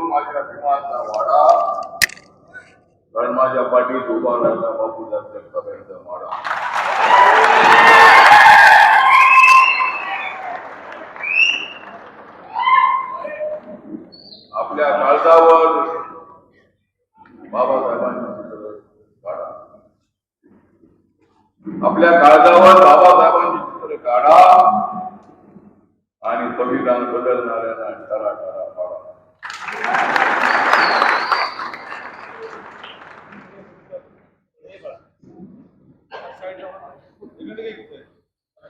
तो माझ्या भीमाचा वाडा. कारण माझ्या पाठीत उभा राहिला बापूसाहेब जगताप वाडा आपल्या काळजावर बाबासाहेबांची काढा. आपल्या काळजावर बाबासाहेबांची चित्र काढा. आणि संविधान बदलणाऱ्यांना टरा टरा पाडा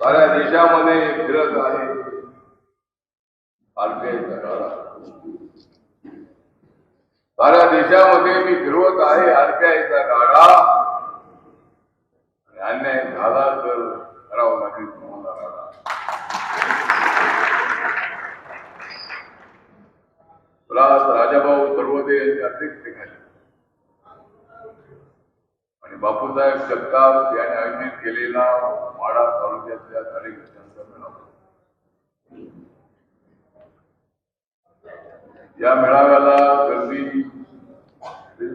साऱ्या देशामध्ये फिरत आहे करावा काळा साऱ्या देशामध्ये मी फिरवत आहे आरबीआयचा गाडा. आणि अन्याय झाला तर करावं लागेल तुम्हाला गाडा मला राजाभाऊ सर्वदे यांच्या अध्यक्षतेखाली आणि बापूसाहेब जगताप यांनी आयोजित केलेला माडा तालुक्यातल्या कार्यकर्त्यांचा मेळावा या मेळाव्याला गर्दी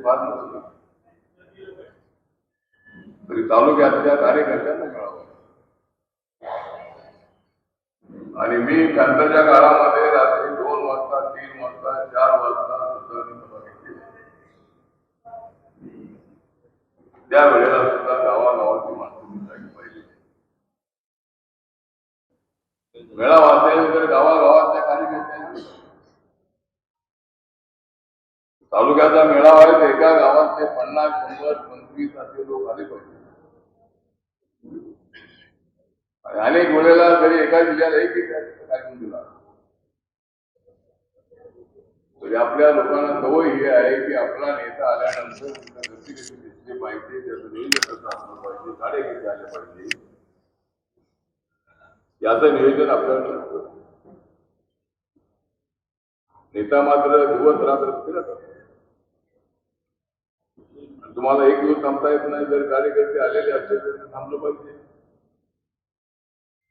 फार नसते. तरी तालुक्यातल्या कार्यकर्त्यांना मेळावा. आणि मी नंतरच्या काळामध्ये रात्री दोन वाजता तीन वाजता चार वाजता सुद्धा सभा घेतली त्या वेळेला सुद्धा गावागावाची माणसं मी जागी पाहिली मेळावा असेल तर गावागावातल्या कार्यकर्त्यांनी तालुक्याचा मेळावा आहे तर एका गावातले पन्नास शंभर पंचवीस असे लोक आले पाहिजे. आणि अनेक वेळेला जरी एका जिल्ह्याला एक एक कार्यक्रम दिला तरी आपल्या लोकांना सवय ही आहे की आपला नेता आल्यानंतर गती कशी दिसली पाहिजे त्याचं नियोजन कसं असलं पाहिजे गाड्या किती आले पाहिजे. याचं नियोजन आपल्याला नेता मात्र दिवस रात्र फिरत असतो. तुम्हाला एक दिवस थांबता येत नाही जर कार्यकर्ते आलेले असतील तर ते थांबलं पाहिजे.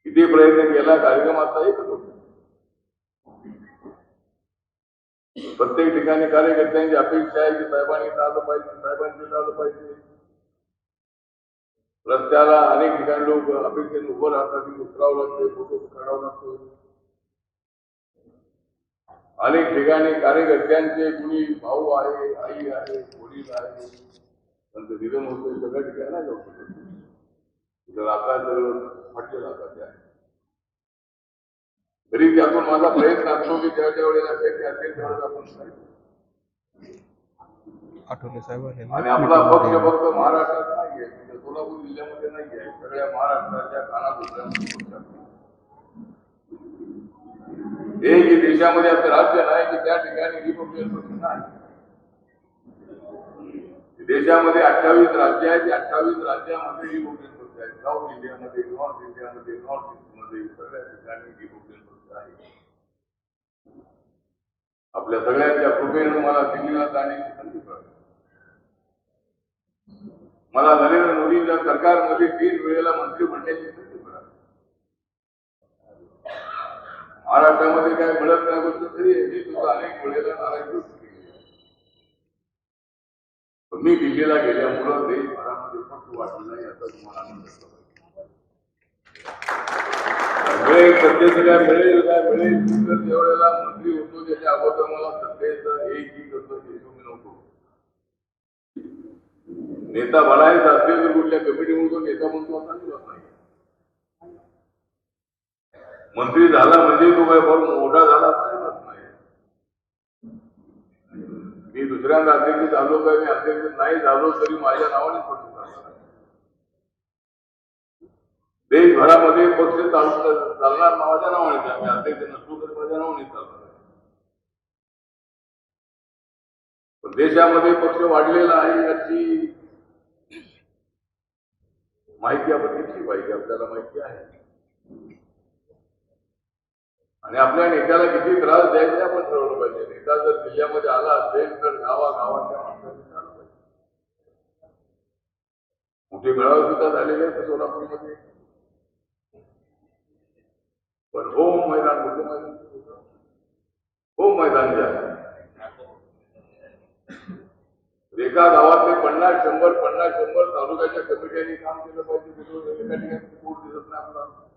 किती प्रयत्न केला कार्यक्रम आता एकच होतो. प्रत्येक ठिकाणी कार्यकर्त्यांची अपेक्षा आहे की साहेबांनी इथं आलं पाहिजे साहेबांनी इथं आलं पाहिजे. रस्त्याला अनेक ठिकाणी लोक अपेक्षेने उभं राहतात की उतरावं लागते फोटो काढावं लागतो अनेक ठिकाणी कार्यकर्त्यांचे कुणी भाऊ आहे आई आहे वडील आहे. त्यांचं निधन होतं सगळ्या ठिकाणी नाही जाऊ शकत तिथं रात्र म्हटले जातात त्या. तरी त्यातून माझा प्रयत्न असतो की ज्या ज्या वेळेला शक्य असेल त्यावेळेस आपण. आठवले साहेब आणि आपला पक्ष फक्त महाराष्ट्रात नाहीये म्हणजे सोलापूर जिल्ह्यामध्ये नाहीये सगळ्या महाराष्ट्राच्या कानाकोपऱ्यामध्ये आहे. हे की देशामध्ये असं राज्य नाही की त्या ठिकाणी रिपब्लिकन पक्ष नाही. देशामध्ये अठ्ठावीस राज्य आहेत अठ्ठावीस राज्यामध्ये ही रिपब्लिकन पक्ष आहे. साऊथ इंडियामध्ये नॉर्थ इंडियामध्ये नॉर्थ ईस्टमध्ये सगळ्या ठिकाणी ही रिपब्लिकन पक्ष आहे. आपल्या सगळ्यांच्या कृपेनं मला दिल्लीला जाण्याची संधी मिळाली मला नरेंद्र मोदींच्या सरकारमध्ये तीन वेळेला मंत्री म्हणण्याची संधी मिळाली. महाराष्ट्रामध्ये काय मिळत नाही गोष्ट तरी मी सुद्धा अनेक वेळेला नारायण मी दिल्लीला गेल्यामुळं देशभरामध्ये पक्ष वाटलं नाही याचा तुम्हाला आनंद असतो मिळेल सत्तेचं काय मिळेल काय मिळेल तर त्यावेळेला मंत्री होतो त्याच्या अगोदर मला सत्तेचं एकही कसं देशो मी नव्हतो. नेता बनायचा असेल तर कुठल्या कमिटीमधून नेता म्हणतो असा दिवस नाही. मंत्री झाला म्हणजे तो काय फार मोठा झाला असं नाही होत नाही मी दुसऱ्यांदा अध्यक्ष झालो काय मी अध्यक्ष नाही झालो तरी माझ्या नावाने पक्ष चालणार देशभरामध्ये पक्ष चालू चालणार माझ्या नावाने आहे. मी अध्यक्ष नसलो तरी माझ्या नावाने चालणार पण देशामध्ये पक्ष वाढलेला आहे याची माहिती आपण घेतली पाहिजे आपल्याला माहिती आहे. आणि आपल्या नेत्याला किती त्रास द्यायचे आपण ठरवलं पाहिजे नेता जर जिल्ह्यामध्ये आला असेल, तर गावागावातल्या माणसांनी आलं पाहिजे. मोठे मेळावे सुद्धा झालेले आहेत सोलापूरमध्ये? पण होम मैदान कुठलं मैदान होम मैदान जे आहे. एका गावातले पन्नास, शंभर पन्नास, शंभर तालुक्याच्या कमिट्यांनी काम केलं पाहिजे एका ठिकाणी दिसत नाही आपल्याला.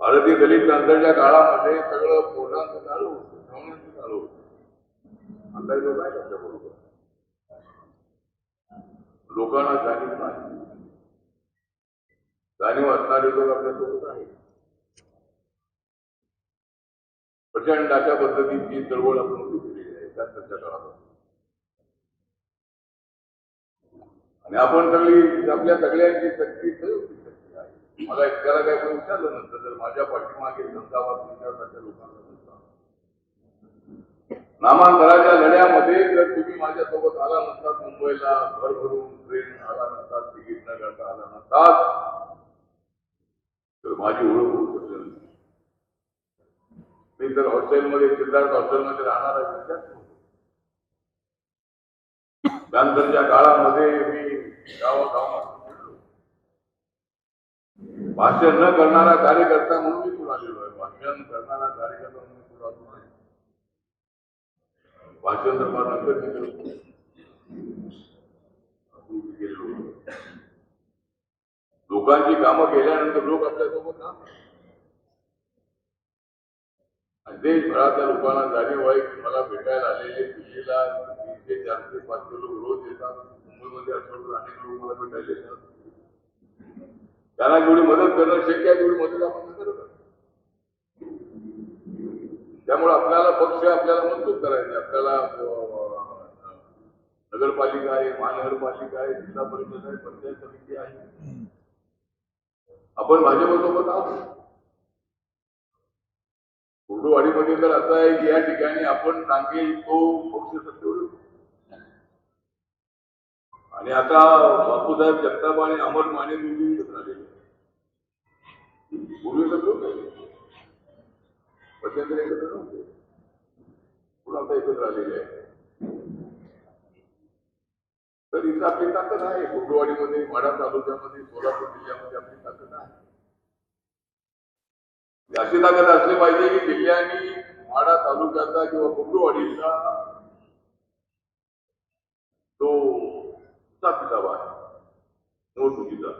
भारतीय दलित नंतरच्या काळामध्ये सगळं पोटांचं चालू होतं धावण्याचं चालू होतं. आता लोक आहे त्यांच्या बरोबर? लोकांना जाणीव नाही. जाणीव असणारे लोक आपल्यासोबत आहेत. प्रचंड अशा पद्धतीची चळवळ आपण उभी केलेली आहे त्या सध्या काळात. आणि आपण सगळी आपल्या सगळ्यांची शक्ती संयुक्त शक्ती मला एकट्याला काय कोणी विचारलं नसतं तर माझ्या पाठीमागे धंदावाद विचारण्याच्या लोकांना नसता नामांतराच्या लढ्यामध्ये जर तुम्ही माझ्यासोबत आला नसतात मुंबईला घर भरून ट्रेन आला नसतात तिकीट न काढता आला नसतात तर माझी ओळख होऊ शकली नसती मी तर हॉस्टेलमध्ये सिद्धार्थ हॉस्टेलमध्ये राहणार आहे विचार त्यानंतरच्या काळामध्ये मी गावागावात भाषण न करणारा कार्यकर्ता म्हणून मी पुढे आलेलो आहे. भाषण करणारा कार्यकर्ता म्हणून मी पुढे आलो नाही भाषण तर मला नंतर मी करतो. लोकांची कामं केल्यानंतर लोक आपल्यासोबत काम आणि देशभरातल्या लोकांना जाणीव आहे की मला भेटायला आलेले दिल्लीला तीनशे चारशे पाचशे लोक रोज येतात. मुंबईमध्ये असं अनेक लोक मला भेटायला येतात. त्यांना जेवढी मदत करणं शक्य आहे तेवढी मदत आपण करत त्यामुळे आपल्याला पक्ष आपल्याला मजबूत करायचे. आपल्याला नगरपालिका आहे महानगरपालिका आहे जिल्हा परिषद आहे पंचायत समिती आहे. आपण भाजपसोबत आहोत. कुर्डुवाडीमध्ये तर असं आहे की या ठिकाणी आपण सांगेल तो पक्ष सत्तेवर येतो. आणि आता बापूसाहेब जगताप आणि अमर माने दोघी एकत्र आलेले आहेत. पूर्वी तर लोक एकत्र नव्हते. पुन्हा आता एकत्र आलेले आहे तर इथं आपली ताकद आहे. कुर्डुवाडीमध्ये माढा तालुक्यामध्ये सोलापूर जिल्ह्यामध्ये आपली ताकद आहे. अशी ताकद असली पाहिजे की जिल्ह्यांनी माढा तालुक्याचा किंवा कुर्डुवाडीचा तो चा पिताब आहे? निवडणुकीचा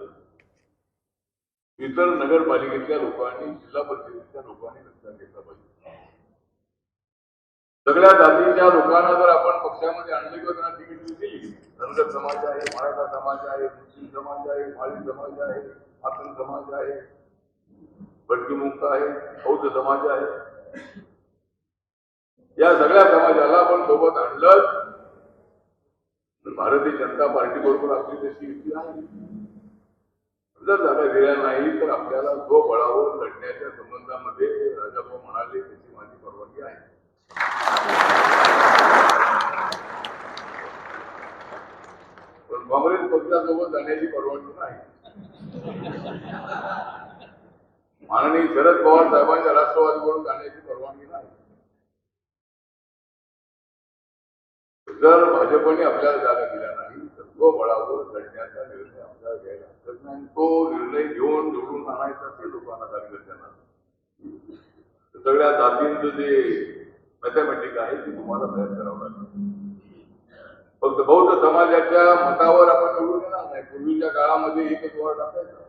इतर नगरपालिकेतल्या लोकांनी जिल्हा परिषदेच्या लोकांनी लक्षात घेतला पाहिजे. सगळ्या जातीच्या लोकांना जर आपण पक्षामध्ये आणले किंवा त्यांना तिकीट दिली धनगर समाज आहे मराठा समाज आहे मुस्लिम समाज आहे माळी समाज आहे आसन समाज आहे भटकीमुक्त आहे बौद्ध समाज आहे. या सगळ्या समाजाला आपण सोबत आणलं तर भारतीय जनता पार्टी बरोबर आपली तशी युती आहे. जर जागा दिल्या नाही तर आपल्याला जो बळावर लढण्याच्या संबंधामध्ये राजाभाऊ म्हणाले त्याची माझी परवानगी आहे. पण काँग्रेस पक्षासोबत जाण्याची परवानगी नाही. माननीय शरद पवार साहेबांच्या राष्ट्रवादीकडून जाण्याची परवानगी नाही. जर भाजपने आपल्याला जागा दिला नाही तर तो बळावर लढण्याचा निर्णय आपल्याला घ्यायला हरकत नाही. तो निर्णय घेऊन निवडून आणायचा ते लोकांना कार्यकर्त्यांना सगळ्या जातींचं जे मॅथमॅटिक आहे ते तुम्हाला तयार करावं लागेल. फक्त बौद्ध समाजाच्या मतावर आपण निवडून येणार नाही. पूर्वीच्या काळामध्ये एकच वार्ड असायचा.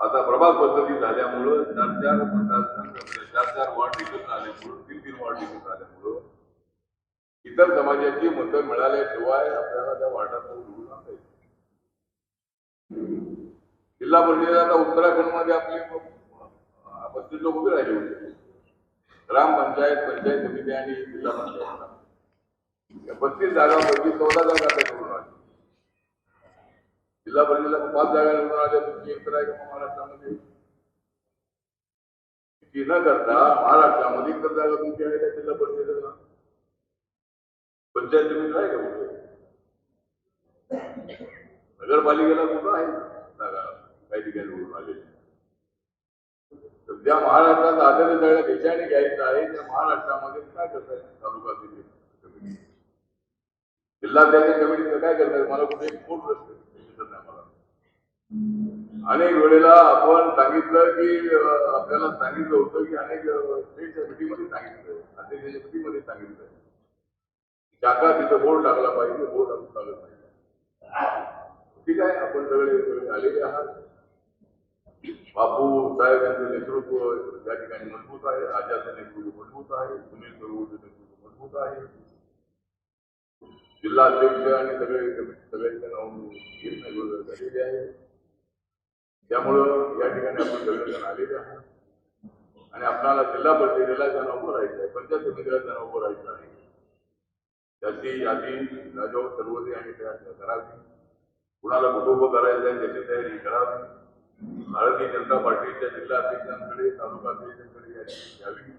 आता प्रभाग पद्धती झाल्यामुळं चार चार मतदारसंघ चार चार वॉर्ड निघून आल्यामुळं तीन तीन वॉर्ड निघून आल्यामुळं इतर समाजाची मतं मिळाल्याशिवाय आपल्याला त्या वार्डात निवडून आणता येत जिल्हा परिषद आता उत्तराखंडमध्ये आपले पस्तीस लोक उभे राहिले होते. ग्रामपंचायत पंचायत समिती आणि जिल्हा पंचायत. या पस्तीस जागांपैकी चौदा जागा आता निवडून आल्या जिल्हा परिषदेला पाच जागा निवडून आल्या. तुमची एकतर आहे का महाराष्ट्रामध्ये? ती न करता महाराष्ट्रामध्ये एकतर जागा तुमची आहे त्या जिल्हा परिषदेला. पंचायत समिती आहे का कुठे नगरपालिकेला कुठं आहे? जागा काही ठिकाणी निवडून आलेली तर ज्या महाराष्ट्रात आदर सगळ्या देशाने घ्यायचं आहे त्या महाराष्ट्रामध्ये काय करताय तालुका कमिटी. जिल्हाध्यक्ष कमिटीचं काय करताय मला कुठे एक मूळ प्रश्न दिसत नाही मला अनेक वेळेला आपण सांगितलं की आपल्याला सांगितलं होतं की अनेक स्टेटच्या मिटिंगमध्ये सांगितलं अध्यक्षाच्या मिटिंगमध्ये सांगितलं. जागा तिथं बोर्ड टाकला पाहिजे बोर्ड टाकून लागला पाहिजे. ठीक आहे आपण सगळे सगळे आलेले आहात. बापू साहेब यांचं नेतृत्व या ठिकाणी मजबूत आहे राजाचं नेतृत्व मजबूत आहे सुनील प्रभूचं नेतृत्व मजबूत आहे. जिल्हाध्यक्ष आणि सगळे सगळ्यांच्या नाव झालेले आहे. त्यामुळं या ठिकाणी आपण सगळेजण आलेले आहात. आणि आपल्याला जिल्हा परिषदेला त्यांना उभं राहायचं आहे पंचायत समितीला त्यांना उभं राहायचं आहे. त्याची यादी राजावर ठरवली आणि तयार करावी कुणाला कुटुंब करायचं आहे त्याची तयारी करावी. भारतीय जनता पार्टीच्या जिल्हा अध्यक्षांकडे तालुका अध्यक्षांकडे यादी घ्यावी.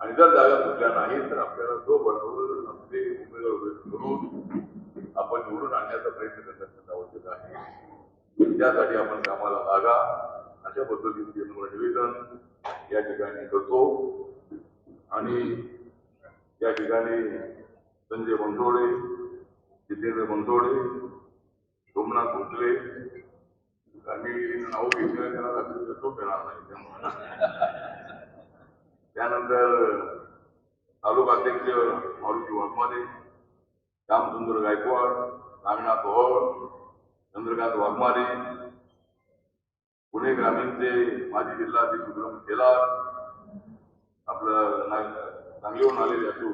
आणि जर जागा सुटल्या नाही तर आपल्याला जो बळावर आपले उमेदवार उभे करून आपण निवडून आणण्याचा प्रयत्न करण्याचं आवश्यक आहे. त्यासाठी आपण कामाला लागा. अशा पद्धतीचे निवेदन या ठिकाणी करतो. आणि या ठिकाणी संजय बनसोडे जितेंद्र बनसोडे सोमनाथ भोसले आम्ही नाव घेतलं त्यांना रात्री येणार नाही त्यामुळे त्यानंतर तालुका अध्यक्ष मारुती वाघमारे श्यामसुंदर गायकवाड नागनाथ ओहळ चंद्रकांत वाघमारे पुणे ग्रामीणचे माजी जिल्हाध्यक्ष विक्रम केला आपलं नाग- सांगलीहून आलेले असू